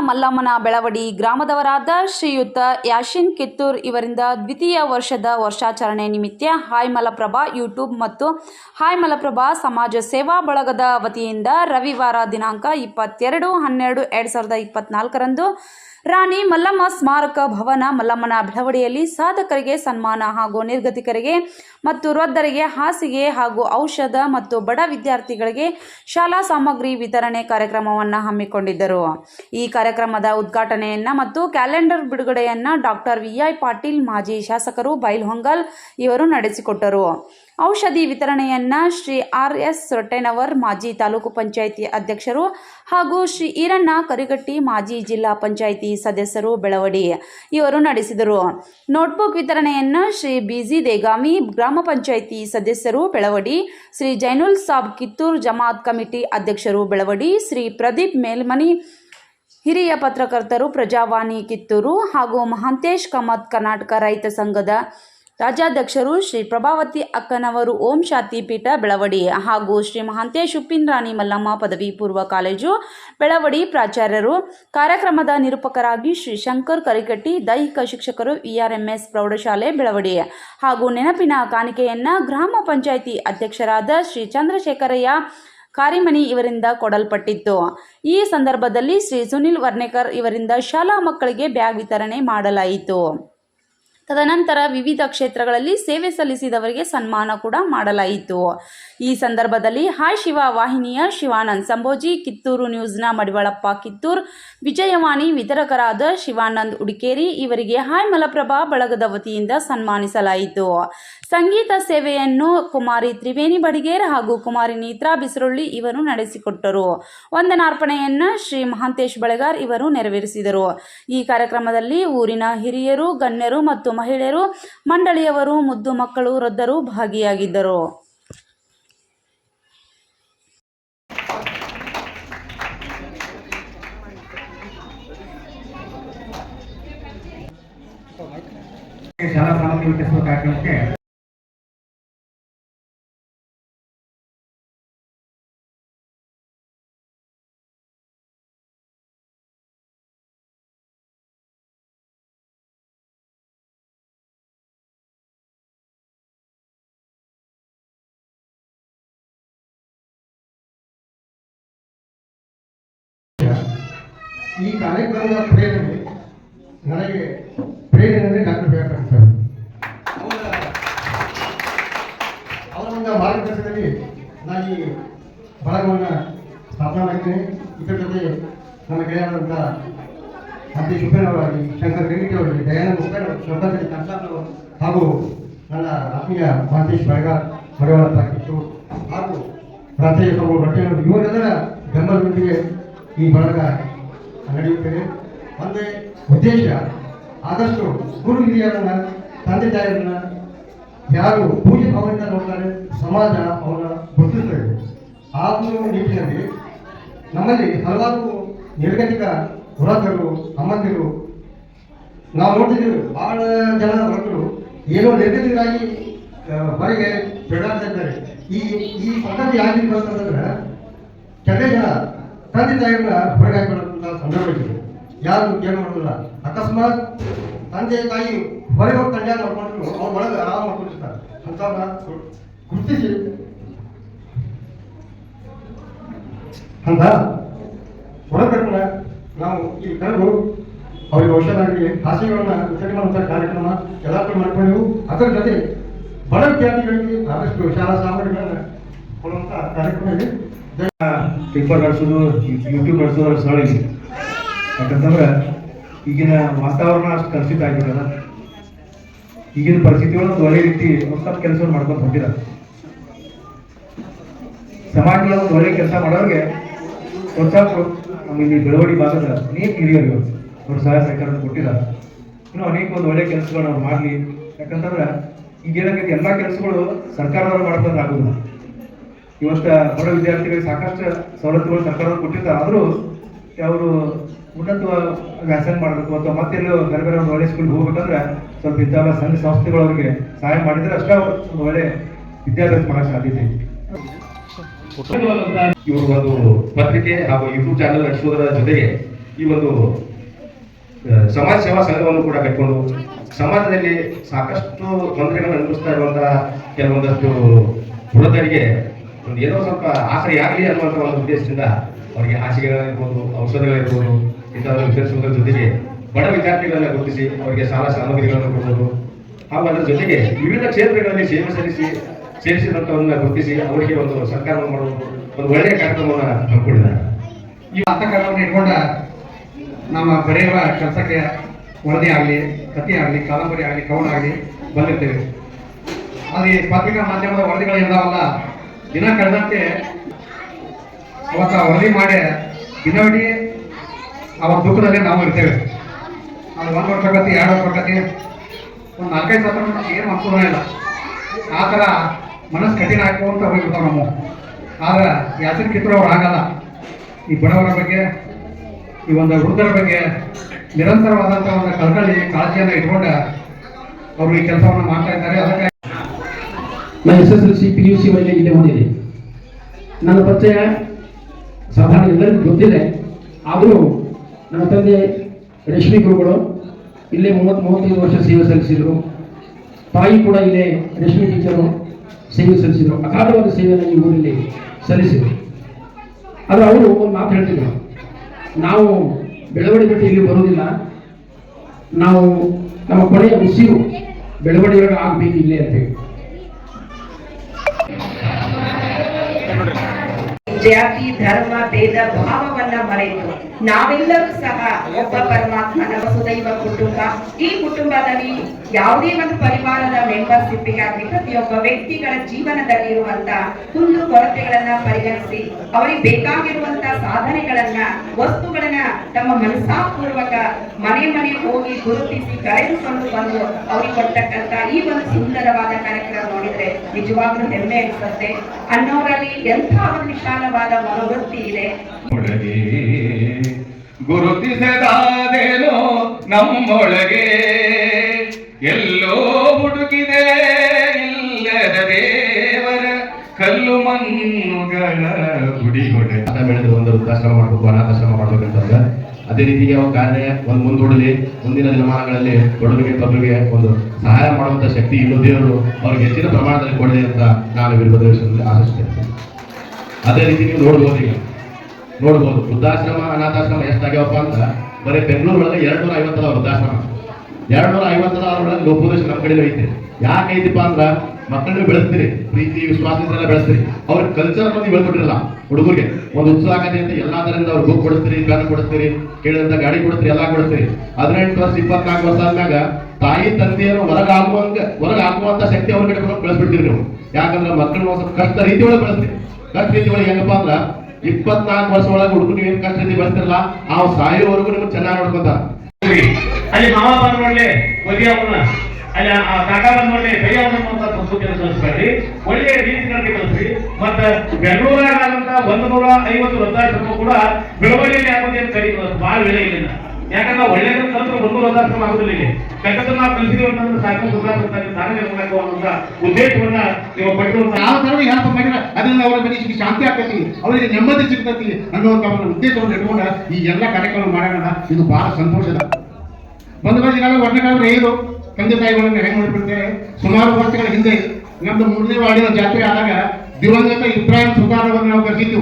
ಮಲ್ಲಮ್ಮನ ಬೆಳವಡಿ ಗ್ರಾಮದವರಾದ ಶ್ರೀಯುತ ಯಾಶಿನ್ ಕಿತ್ತೂರ್ ಇವರಿಂದ ದ್ವಿತೀಯ ವರ್ಷದ ವರ್ಷಾಚರಣೆ ನಿಮಿತ್ತ ಹಾಯ್ ಮಲಪ್ರಭಾ ಯೂಟ್ಯೂಬ್ ಮತ್ತು ಹಾಯ್ ಮಲಪ್ರಭಾ ಸಮಾಜ ಸೇವಾ ಬಳಗದ ವತಿಯಿಂದ ರವಿವಾರ ದಿನಾಂಕ ಇಪ್ಪತ್ತೆರಡು ಹನ್ನೆರಡು ಎರಡು ಸಾವಿರದ ಇಪ್ಪತ್ನಾಲ್ಕರಂದು ರಾಣಿ ಮಲ್ಲಮ್ಮ ಸ್ಮಾರಕ ಭವನ ಮಲ್ಲಮ್ಮನ ಬೆಳವಡಿಯಲ್ಲಿ ಸಾಧಕರಿಗೆ ಸನ್ಮಾನ ಹಾಗೂ ನಿರ್ಗತಿಕರಿಗೆ ಮತ್ತು ವೃದ್ಧರಿಗೆ ಹಾಸಿಗೆ ಹಾಗೂ ಔಷಧ ಮತ್ತು ಬಡ ವಿದ್ಯಾರ್ಥಿಗಳಿಗೆ ಶಾಲಾ ಸಾಮಗ್ರಿ ವಿತರಣೆ ಕಾರ್ಯಕ್ರಮವನ್ನು ಹಮ್ಮಿಕೊಂಡಿದ್ದರು. ಈ ಕಾರ್ಯಕ್ರಮದ ಉದ್ಘಾಟನೆಯನ್ನ ಮತ್ತು ಕ್ಯಾಲೆಂಡರ್ ಬಿಡುಗಡೆಯನ್ನ ಡಾಕ್ಟರ್ ವಿ ಐ ಪಾಟೀಲ್, ಮಾಜಿ ಶಾಸಕರು ಬೈಲ್ಹೊಂಗಲ್ ಇವರು ನಡೆಸಿಕೊಟ್ಟರು. ಔಷಧಿ ವಿತರಣೆಯನ್ನ ಶ್ರೀ ಆರ್ ಎಸ್ ರೊಟ್ಟೆನವರ್, ಮಾಜಿ ತಾಲೂಕು ಪಂಚಾಯಿತಿ ಅಧ್ಯಕ್ಷರು ಹಾಗೂ ಶ್ರೀ ಈರಣ್ಣ ಕರಿಗಟ್ಟಿ, ಮಾಜಿ ಜಿಲ್ಲಾ ಪಂಚಾಯಿತಿ ಸದಸ್ಯರು ಬೆಳವಡಿ ಇವರು ನಡೆಸಿದರು. ನೋಟ್ಬುಕ್ ವಿತರಣೆಯನ್ನ ಶ್ರೀ ಬಿಜಿ ದೇಗಾಮಿ, ಗ್ರಾಮ ಪಂಚಾಯಿತಿ ಸದಸ್ಯರು ಬೆಳವಡಿ, ಶ್ರೀ ಜೈನುಲ್ ಸಾಬ್ ಕಿತ್ತೂರ್ ಜಮಾತ್ ಕಮಿಟಿ ಅಧ್ಯಕ್ಷರು ಬೆಳವಡಿ, ಶ್ರೀ ಪ್ರದೀಪ್ ಮೇಲ್ಮನಿ ಹಿರಿಯ ಪತ್ರಕರ್ತರು ಪ್ರಜಾವಾಣಿ ಕಿತ್ತೂರು ಹಾಗೂ ಮಹಾಂತೇಶ್ ಕಮತ್ ಕರ್ನಾಟಕ ರೈತ ಸಂಘದ ರಾಜ್ಯಾಧ್ಯಕ್ಷರು ಶ್ರೀ ಪ್ರಭಾವತಿ ಅಕ್ಕನವರು ಓಂ ಶಾಂತಿ ಪೀಠ ಬೆಳವಡಿ ಹಾಗೂ ಶ್ರೀ ಮಹಾಂತೇಶ್ ಉಪ್ಪಿನ ರಾಣಿ ಮಲ್ಲಮ್ಮ ಪದವಿ ಪೂರ್ವ ಕಾಲೇಜು ಬೆಳವಡಿ ಪ್ರಾಚಾರ್ಯರು. ಕಾರ್ಯಕ್ರಮದ ನಿರೂಪಕರಾಗಿ ಶ್ರೀ ಶಂಕರ್ ಕರಿಕಟ್ಟಿ, ದೈಹಿಕ ಶಿಕ್ಷಕರು ವಿಆರ್ಎಂಎಸ್ ಪ್ರೌಢಶಾಲೆ ಬೆಳವಡಿ ಹಾಗೂ ನೆನಪಿನ ಕಾಣಿಕೆಯನ್ನ ಗ್ರಾಮ ಪಂಚಾಯಿತಿ ಅಧ್ಯಕ್ಷರಾದ ಶ್ರೀ ಚಂದ್ರಶೇಖರಯ್ಯ ಕಾರಿಮನಿ ಇವರಿಂದ ಕೊಡಲ್ಪಟ್ಟಿತ್ತು. ಈ ಸಂದರ್ಭದಲ್ಲಿ ಶ್ರೀ ಸುನಿಲ್ ವರ್ಣೇಕರ್ ಇವರಿಂದ ಶಾಲಾ ಮಕ್ಕಳಿಗೆ ಬ್ಯಾಗ್ ವಿತರಣೆ ಮಾಡಲಾಯಿತು. ತದನಂತರ ವಿವಿಧ ಕ್ಷೇತ್ರಗಳಲ್ಲಿ ಸೇವೆ ಸಲ್ಲಿಸಿದವರಿಗೆ ಸನ್ಮಾನ ಕೂಡ ಮಾಡಲಾಯಿತು. ಈ ಸಂದರ್ಭದಲ್ಲಿ ಹಾಯ್ ಶಿವ ವಾಹಿನಿಯ ಶಿವಾನಂದ್ ಸಂಭೋಜಿ, ಕಿತ್ತೂರು ನ್ಯೂಸ್ನ ಮಡಿವಾಳಪ್ಪ ಕಿತ್ತೂರ್, ವಿಜಯವಾಣಿ ವಿತರಕರಾದ ಶಿವಾನಂದ್ ಉಡಿಕೇರಿ ಇವರಿಗೆ ಹಾಯ್ ಮಲಪ್ರಭಾ ಬಳಗದ ವತಿಯಿಂದ ಸನ್ಮಾನಿಸಲಾಯಿತು. ಸಂಗೀತ ಸೇವೆಯನ್ನು ಕುಮಾರಿ ತ್ರಿವೇಣಿ ಬಡಿಗೇರ್ ಹಾಗೂ ಕುಮಾರಿ ನೇತ್ರಾ ಬಿಸರೊಳ್ಳಿ ಇವರು ನಡೆಸಿಕೊಟ್ಟರು. ವಂದನಾರ್ಪಣೆಯನ್ನು ಶ್ರೀ ಮಹಾಂತೇಶ್ ಬಳಗಾರ್ ಇವರು ನೆರವೇರಿಸಿದರು. ಈ ಕಾರ್ಯಕ್ರಮದಲ್ಲಿ ಊರಿನ ಹಿರಿಯರು, ಗಣ್ಯರು ಮತ್ತು ಮಹಿಳೆಯರು ಮಂಡಳಿಯವರು ಮುದ್ದು ಮಕ್ಕಳು ವೃದ್ಧರು ಭಾಗಿಯಾಗಿದ್ದರು. ಶಾಲಾ ಕಾರ್ಯಕ್ರಮಕ್ಕೆ ಈ ಕಾರ್ಯಕ್ರಮದ ಪ್ರೇರಣೆ ನನಗೆ ಪ್ರೇರಣೆ ಡಾಕ್ಟರ್ ಬೇಕಂತ ಸರ್. ಅವರ ಒಂದು ಮಾರ್ಗದರ್ಶನದಲ್ಲಿ ನಾನು ಈ ಬಳಗವನ್ನು ಸ್ಥಾಪನೆ ಮಾಡಿದ್ದೇನೆ ಇದರ ಜೊತೆ ನನ್ನ ಗೆಳೆಯರಾದಂಥ ಅತಿ ಶುಭನವರಾಗಿ ಶಂಕರ್ ರೆಡ್ಡಿ ಅವರಿಗೆ ದಯಾನಂದ ಮುಖಂಡ ಶ್ರದ್ಧಾಂಜಲಿ ಕಂಸಾಪ್ನವರು ಹಾಗೂ ನನ್ನ ಆತ್ಮೀಯ ಮಹಂತೇಶ್ ಬಳಗ ಬಡವಳ ಕಿತ್ತೂರು ಹಾಗೂ ಸ್ವಾಮಿ ರೊಟ್ಟೆಯವರು ಇವರೆಲ್ಲರ ಬೆಂಬಲದೊಂದಿಗೆ ಈ ಬಳಗ ನಡೆಯುತ್ತದೆ. ಒಂದೇ ಉದ್ದೇಶ, ಆದಷ್ಟು ಗುರು ಹಿರಿಯರನ್ನ, ತಂದೆ ತಾಯಿಯನ್ನ ಯಾರು ಪೂಜೆ ಭಾವನೆಯಿಂದ ನೋಡ್ತಾರೆ, ಸಮಾಜ ಅವರ ಗುರುತಿಸ್ತದೆ ಆ ಒಂದು ನಿಟ್ಟಿನಲ್ಲಿ ನಮ್ಮಲ್ಲಿ ಹಲವಾರು ನಿರ್ಗತಿಕ ವೃದ್ಧರು ಅಮ್ಮಂದಿರು ನಾವು ನೋಡ್ತಿದ್ದೀವಿ, ಬಹಳ ಜನ ವೃದ್ಧರು ಏನೋ ನಿರ್ಗತಿಕರಾಗಿ ಹೊರಗೆ ಬೆಳಾಡ್ತಾ ಇದ್ದಾರೆ. ಈ ಈ ಪದ್ಧತಿ ಆಗಿರ್ಬೇಕಂತಂದ್ರೆ ಅಂತಂದ್ರೆ ಕೆಲವೇ ಜನ ತಂದೆ ತಾಯಿಗಳನ್ನ ಹೊರಗೆ ಹಾಕಿಕೊಳ್ಳುವಂಥ ಸಂದರ್ಭ ಸಂದರ್ಭದಲ್ಲಿ ಯಾರು ಏನು ಮಾಡೋದಿಲ್ಲ. ಅಕಸ್ಮಾತ್ ತಂದೆ ತಾಯಿ ಹೊರಗೆ ಹೋಗಿ ಕಲ್ಯಾಣ ನೋಡ್ಕೊಂಡ್ರು, ಅವ್ರ ಒಳಗೆ ಆರಾಮ ಮಾಡ್ಕೊಂಡಿರ್ತಾರೆ ಅಂಥವ್ರನ್ನ ಗು- ಗುರುತಿಸಿ. ಅಂತ ಹೊರಗಟ್ಟನ್ನ ನಾವು ಈ ಕರೆದು ಅವರಿಗೆ ಔಷಧ ಹಾಸಿಗೆಗಳನ್ನ ವಿತರಣೆ ಮಾಡುವಂಥ ಕಾರ್ಯಕ್ರಮ ಎಲ್ಲ ಕಡೆ ಮಾಡ್ಕೊಂಡೆವು ಅದರ ಜೊತೆ ಬಡ ವಿದ್ಯಾರ್ಥಿಗಳಿಗೆ ಆದಷ್ಟು ಶಾಲಾ ಸಾಮಗ್ರಿಗಳನ್ನ ಕೊಡುವಂಥ ಕಾರ್ಯಕ್ರಮ ಇದೆ. ಪೇಪರ್ ನಡೆಸೋದು ಯೂಟ್ಯೂಬ್ ನಡೆಸೋದು ಸರಳ ಇದೆ ಯಾಕಂತಂದ್ರೆ ಈಗಿನ ವಾತಾವರಣ ಅಷ್ಟು ಕಲುಷಿತ ಆಗಿಬಿಟ್ಟದ ಈಗಿನ ಪರಿಸ್ಥಿತಿ ಒಂದು ಒಳ್ಳೆ ರೀತಿ ಹೊಸ ಕೆಲಸ ಮಾಡ್ಕೊಂಡು ಹೊಂಟಿದ್ದಾರೆ ಸಮಾಜದಲ್ಲಿ ಒಂದು ಒಳ್ಳೆ ಕೆಲಸ ಮಾಡೋರಿಗೆ ಪ್ರೋತ್ಸಾಹ ನಮ್ಮ ಇಲ್ಲಿ ಬೆಳವಡಿ ಭಾಗದ ಅನೇಕ ಹಿರಿಯರು ಅವರು ಸಹಾಯ ಸಹಕಾರ ಕೊಟ್ಟಿದ್ದಾರೆ ಇನ್ನು ಅನೇಕ ಒಂದು ಒಳ್ಳೆ ಕೆಲಸಗಳನ್ನ ಮಾಡಲಿ. ಯಾಕಂತಂದ್ರೆ ಈಗ ಏನಾಗೈತಿ ಎಲ್ಲ ಕೆಲಸಗಳು ಸರ್ಕಾರದವರು ಮಾಡ್ಕೊಂಡ್ರೆ ಆಗೋದಿಲ್ಲ. ಇವತ್ತ ಬಡ ವಿದ್ಯಾರ್ಥಿಗಳಿಗೆ ಸಾಕಷ್ಟು ಸವಲತ್ತುಗಳು ಸರ್ಕಾರ ಕೊಟ್ಟಿರ್ತಾರೆ ಆದರೂ ಅವರು ಉನ್ನತ ವ್ಯಾಸಂಗ ಮಾಡಬೇಕು ಅಥವಾ ಮತ್ತೆಲ್ಲೂ ಬೇರೆ ಬೇರೆ ಒಂದು ಒಳ್ಳೆ ಸ್ಕೂಲ್ಗೆ ಹೋಗ್ಬೇಕಂದ್ರೆ ಸ್ವಲ್ಪ ವಿದ್ಯಾಭ್ಯಾಸ ಸಂಘ ಸಂಸ್ಥೆಗಳು ಸಹಾಯ ಮಾಡಿದ್ರೆ ಅಷ್ಟೇ ಒಳ್ಳೆ ವಿದ್ಯಾಭ್ಯಾಸ ಮಾಡೋ ಸಾಧ್ಯತೆ ಇವರು ಒಂದು ಪತ್ರಿಕೆ ಹಾಗೂ ಯೂಟ್ಯೂಬ್ ಚಾನೆಲ್ ನಡೆಸೋದರ ಜೊತೆಗೆ ಈ ಒಂದು ಸಮಾಜ ಸೇವಾ ಸಂಘವನ್ನು ಕೂಡ ಕಟ್ಕೊಂಡು ಸಮಾಜದಲ್ಲಿ ಸಾಕಷ್ಟು ತೊಂದರೆಗಳನ್ನು ಅನುಭವಿಸ್ತಾ ಇರುವಂತಹ ಕೆಲವೊಂದಷ್ಟು ವೃದ್ಧರಿಗೆ ಒಂದು ಏನೋ ಸ್ವಲ್ಪ ಆಸರೆ ಆಗಲಿ ಅನ್ನುವಂಥ ಒಂದು ಉದ್ದೇಶದಿಂದ ಅವರಿಗೆ ಹಾಸಿಗೆಗಳಿರ್ಬೋದು ಔಷಧಗಳಿರ್ಬೋದು ಇಂಥವನ್ನು ವಿತರಿಸುವುದರ ಜೊತೆಗೆ ಬಡ ವಿದ್ಯಾರ್ಥಿಗಳನ್ನ ಗುರುತಿಸಿ ಅವರಿಗೆ ಸಾಲ ಸಾಮಗ್ರಿಗಳನ್ನು ಕೊಡ್ಬೋದು. ಹಾಗೂ ಅದರ ಜೊತೆಗೆ ವಿವಿಧ ಕ್ಷೇತ್ರಗಳಲ್ಲಿ ಸೇವೆ ಸಲ್ಲಿಸಿ ಸೇರಿಸಿದಂಥವನ್ನ ಗುರುತಿಸಿ ಅವರಿಗೆ ಒಂದು ಸರ್ಕಾರವನ್ನು ಮಾಡುವುದು ಒಂದು ಒಳ್ಳೆಯ ಕಾರ್ಯಕ್ರಮವನ್ನು ಹಮ್ಮಿಕೊಂಡಿದ್ದಾರೆ. ಈ ಹಸ್ತಕಲೆಯನ್ನು ಇಟ್ಕೊಂಡ ನಮ್ಮ ಬರೆಯುವ ಕೆಲಸಕ್ಕೆ ವರದಿ ಆಗಲಿ, ಕಥೆ ಆಗಲಿ, ಕಾದಂಬರಿ ಆಗಲಿ, ಕವನ ಆಗಲಿ ಬಂದಿರ್ತೇವೆ. ಅಲ್ಲಿ ಪತ್ರಿಕಾ ಮಾಧ್ಯಮದ ವರದಿಗಳು ಇರ್ತಾವಲ್ಲ ದಿನ ಕಳೆದಂತೆ ಅವತ್ತ ವರದಿ ಮಾಡಿ ದಿನವಿಡೀ ಅವರ ದುಃಖದಲ್ಲಿ ನಾವು ಇರ್ತೇವೆ. ಅದು ಒಂದು ವರ್ಷ ಕತ್ತಿ ಎರಡು ವರ್ಷ ಕತ್ತಿ ಒಂದು ನಾಲ್ಕೈದು ಸತ್ರ ಏನು ಅನುಕೂಲ ಇಲ್ಲ. ಆ ಥರ ಮನಸ್ಸು ಕಠಿಣ ಹಾಕುವಂತ ಹೋಗಿರ್ತಾವೆ ನಮ್ಮ. ಆದ್ರೆ ಯಾಸಿನ್ ಕಿತ್ತರು ಅವ್ರು ಆಗಲ್ಲ. ಈ ಬಡವರ ಬಗ್ಗೆ, ಈ ಒಂದು ವೃದ್ಧರ ಬಗ್ಗೆ ನಿರಂತರವಾದಂಥ ಒಂದು ಕಳಕಳಿ ಕಾಳಜಿಯನ್ನು ಇಟ್ಕೊಂಡು ಅವರು ಈ ಕೆಲಸವನ್ನು ಮಾಡ್ತಾ ಇದ್ದಾರೆ. ಅದಕ್ಕೆ ನಾನು S C P U C ವರೆಗೆ ಇಲ್ಲೇ ಓದಿದೆ ನನ್ನ ಪರಿಚಯ ಸಾಧಾರಣ ಎಲ್ಲರಿಗೂ ಗೊತ್ತಿದೆ. ಆದರೂ ನನ್ನ ತಂದೆ ರೇಷ್ಮೆ ಗುರುಗಳು ಇಲ್ಲೇ ಮೂವತ್ತು ಮೂವತ್ತೈದು ವರ್ಷ ಸೇವೆ ಸಲ್ಲಿಸಿದರು. ತಾಯಿ ಕೂಡ ಇಲ್ಲೇ ರೇಷ್ಮೆ ಟೀಚರು ಸೇವೆ ಸಲ್ಲಿಸಿದರು. ಅಗಾಧವಾದ ಸೇವೆಯನ್ನು ಈ ಊರಲ್ಲಿ ಸಲ್ಲಿಸಿದರು. ಆದರೆ ಅವರು ಒಂದು ಮಾತು ಹೇಳ್ತಿದ್ರು. ನಾವು ಬೆಳವಣಿಗೆ ಇಲ್ಲಿ ಬರೋದಿಲ್ಲ ನಾವು ನಮ್ಮ ಕೊನೆಯ ಉಸಿರು ಬೆಳವಣಿಗೆ ಆಗಬೇಕು ಇಲ್ಲೇ ಅಂತೇಳಿ ಜಾತಿ, ಧರ್ಮ, ಭೇದ, ಭಾವವನ್ನ ಮರೆತು ನಾವೆಲ್ಲರೂ ಸಹ ಒಬ್ಬ ಪರಮಾತ್ಮ ನವಸುದೈವ ಕುಟುಂಬ. ಈ ಕುಟುಂಬದಲ್ಲಿ ಯಾವುದೇ ಒಂದು ಪರಿವಾರದ ಮೆಂಬರ್ಶಿಪ್ ಆಗಲಿ, ಪ್ರತಿಯೊಬ್ಬ ವ್ಯಕ್ತಿಗಳ ಜೀವನದಲ್ಲಿ ಇರುವಂತ ಕುಂದು ಕೊರತೆಗಳನ್ನ ಪರಿಗಣಿಸಿ, ಅವರಿಗೆ ಬೇಕಾಗಿರುವಂತ ಸಾಧನೆಗಳನ್ನ, ವಸ್ತುಗಳನ್ನ ತಮ್ಮ ಮನಸ್ಸಾಪೂರ್ವಕ ಮನೆ ಮನೆ ಹೋಗಿ ಗುರುತಿಸಿ ಕರೆದುಕೊಂಡು ಬಂದು ಅವ್ರಿಗೆ ಕೊಡ್ತಕ್ಕಂತ ಈ ಒಂದು ಸುಂದರವಾದ ಕಾರ್ಯಕ್ರಮ ನೋಡಿದ್ರೆ ನಿಜವಾಗ್ಲೂ ಹೆಮ್ಮೆ ಅನಿಸುತ್ತೆ. ಅನ್ನೋರಲ್ಲಿ ಎಂಥ ಒಂದು ವಿಶಾಲವಾದ ಮನೋವೃತ್ತಿ ಇದೆ. ಒಳಗೆ ಗುರುತಿಸದಾದೇನೋ ನಮ್ಮೊಳಗೆ. ಎಲ್ಲೋ ಹುಡುಕಿದೆ ಇಲ್ಲದ ದೇವರ ಕಲ್ಲು ಮಣ್ಣುಗಳ ಗುಡಿಗೊಡೆ. ಅದ ಬೆಳೆದು ಒಂದು ವೃದ್ಧಾಶ್ರಮ ಮಾಡಬೇಕು ಅನಾಥಾಶ್ರಮ ಮಾಡ್ಬೇಕಂತಂದ್ರೆ ಅದೇ ರೀತಿಗೆ ಯಾವ ಕಾರ್ಯ ಒಂದು ಮುಂದೂಡಲಿ ಮುಂದಿನ ದಿನಮಾನಗಳಲ್ಲಿ ಬಡವರಿಗೆ ಬಡವರಿಗೆ ಒಂದು ಸಹಾಯ ಮಾಡುವಂತ ಶಕ್ತಿ ಇಲ್ಲೂ ದೇವರು ಅವ್ರಿಗೆ ಹೆಚ್ಚಿನ ಪ್ರಮಾಣದಲ್ಲಿ ಕೊಡಲಿ ಅಂತ ನಾನು ವಿರೋಧ ಆಶಿಸ್ತೇನೆ ಅದೇ ರೀತಿ ನೀವು ನೋಡ್ಬೋದು ಈಗ. ನೋಡ್ಬೋದು. ವೃದ್ಧಾಶ್ರಮ, ಅನಾಥಾಶ್ರಮ ಎಷ್ಟಾಗ್ಯಾವಪ್ಪ ಅಂತ ಬರೀ ಬೆಂಗಳೂರು ಒಳಗೆ ಎರಡು ನೂರ ಐವತ್ತದ ವೃದ್ಧಾಶ್ರಮ. ಎರಡು ನೂರ ಐವತ್ತರ ಒಳಗೆ ಲೋಪೋದೇಶ ನಮ್ಮ ಕಡೆ ಐತೆ. ಯಾಕೆ ಐತಿಪ್ಪ ಅಂದ್ರೆ ಮಕ್ಕಳನ್ನ ಬೆಳೆಸ್ತೀರಿ, ಪ್ರೀತಿ ವಿಶ್ವಾಸದಿಂದ ಬೆಳೆಸ್ತೀರಿ. ಅವ್ರ ಕಲ್ಚರ್ ನೀವು ಹೇಳ್ಕೊಟ್ಟಿರಲ್ಲ ಹುಡುಗರಿಗೆ. ಒಂದು ಉತ್ಸಾಹ ಆಗತ್ತೆ ಅಂತ ಎಲ್ಲದರಿಂದ ಅವ್ರು ಬುಕ್ ಕೊಡಿಸ್ತೀರಿ ಪ್ಯಾನ್ ಕೊಡಿಸ್ತೀರಿ, ಕೇಳಿದಂತ ಗಾಡಿ ಕೊಡಿಸ್ತೀರಿ, ಎಲ್ಲಾ ಕೊಡಿಸ್ತೀರಿ. ಹದಿನೆಂಟು ವರ್ಷ, ಇಪ್ಪತ್ನಾಲ್ಕು ವರ್ಷ ಆದ್ಮ್ಯಾಗ ತಾಯಿ ತಂದೆಯನ್ನು ಹೊರಗೆ ಹೊರಗಾಗುವಂತ ಶಕ್ತಿ ಅವ್ರ ಕಡೆ ಬೆಳೆಸ್ಬಿಡ್ತೀರಿ ನೀವು. ಯಾಕಂದ್ರೆ ಮಕ್ಕಳನ್ನ ಸ್ವಲ್ಪ ಕಷ್ಟ ರೀತಿ ಒಳಗೆ ಬೆಳೆಸ್ತೀರಿ. ಕಷ್ಟ ರೀತಿ ಒಳಗೆ ಹೆಂಗಪ್ಪ ಅಂದ್ರ, ಇಪ್ಪತ್ನಾಲ್ಕು ವರ್ಷ ಒಳಗೆ ಹುಡುಗರು ನೀವು ಏನ್ ಕಷ್ಟ ರೀತಿ ಬೆಳೆಸ್ತಿರಲ್ಲ ಆ ಸಾಯೋವರೆಗೂ ನಿಮ್ಗೆ ಚೆನ್ನಾಗಿ ನೋಡ್ಕೊಂತ ಅಲ್ಲಿ ಮಾವ ಬಂದ್ ನೋಡ್ಲಿ, ಒಲಿ ಅವನ್ನ ಅಲ್ಲಿ ಆ ಕಾಕ ಬಂದ್ ನೋಡ್ಲಿ ಕೈ ಅವನ್ನ ಅಂತ ಸಂಸ್ಕೃತಿಯನ್ನು ರೀತಿ ಒಳ್ಳೆಯ ರೀತಿಗಳಲ್ಲಿ ಕಲಿಸ್ರಿ ಮತ್ತ ಬೆಂಗಳೂರಾಗಂತ ಒಂದು ನೂರ ಐವತ್ತು ವೃದ್ಧಾಶ್ರಮ ಕೂಡ ಬೆಳವಣಿಗೆ ಆಗೋದೇ ಕರೀಬೋದು ಬಹಳ ಬೆಳೆ ಇಲ್ಲ ಯಾಕಂದ್ರೆ ಒಳ್ಳೆಯದನ್ನ ಸ್ವಲ್ಪ ಒಂದು ವೃದ್ಧಾಶ್ರಮ ಆಗುದಿಲ್ಲ ಇಲ್ಲಿ. ಕೆಟ್ಟದನ್ನ ನಾವು ಕಲಿಸಿದೀವಿ ಅಂತಂದ್ರೆ ಸಾಕು ವೃದ್ಧಾಶ್ರಮ ತಾನೇ ಅನ್ನುವಂತ ಉದ್ದೇಶವನ್ನ ನೀವು ಪಟ್ಟಿರುವಂತ ಯಾವ ತರ ಹೆಲ್ಪ್ ಮಾಡಿದ್ರೆ ಅದರಿಂದ ಅವರ ಮನಸ್ಸಿಗೆ ಶಾಂತಿ ಆಗ್ತೈತಿ ಅವರಿಗೆ ನೆಮ್ಮದಿ ಸಿಗ್ತೈತಿ ಅನ್ನುವಂತ ಒಂದು ಉದ್ದೇಶವನ್ನು ಇಟ್ಕೊಂಡ ಈ ಎಲ್ಲ ಕಾರ್ಯಕ್ರಮ ಮಾಡೋಣ. ಇದು ಬಹಳ ಸಂತೋಷದ ಬಂದ ಈಗಾಗಲೇ ವರ್ಣಕಾಲರು ಏನು ತಂದೆ ತಾಯಿಗಳನ್ನ ಹೆಂಗ್ ನೋಡ್ಬಿಡ್ತಾರೆ? ಸುಮಾರು ವರ್ಷಗಳ ಹಿಂದೆ ನಮ್ದು ಮೂರನೇ ವಾಡಿನ ಜಾತ್ರೆ ಆದಾಗ ದಿವಂಗತ ಇಬ್ರಾಹಿಂ ಸುತಾರವನ್ನು ನಾವು ಕರೆಸಿದ್ದು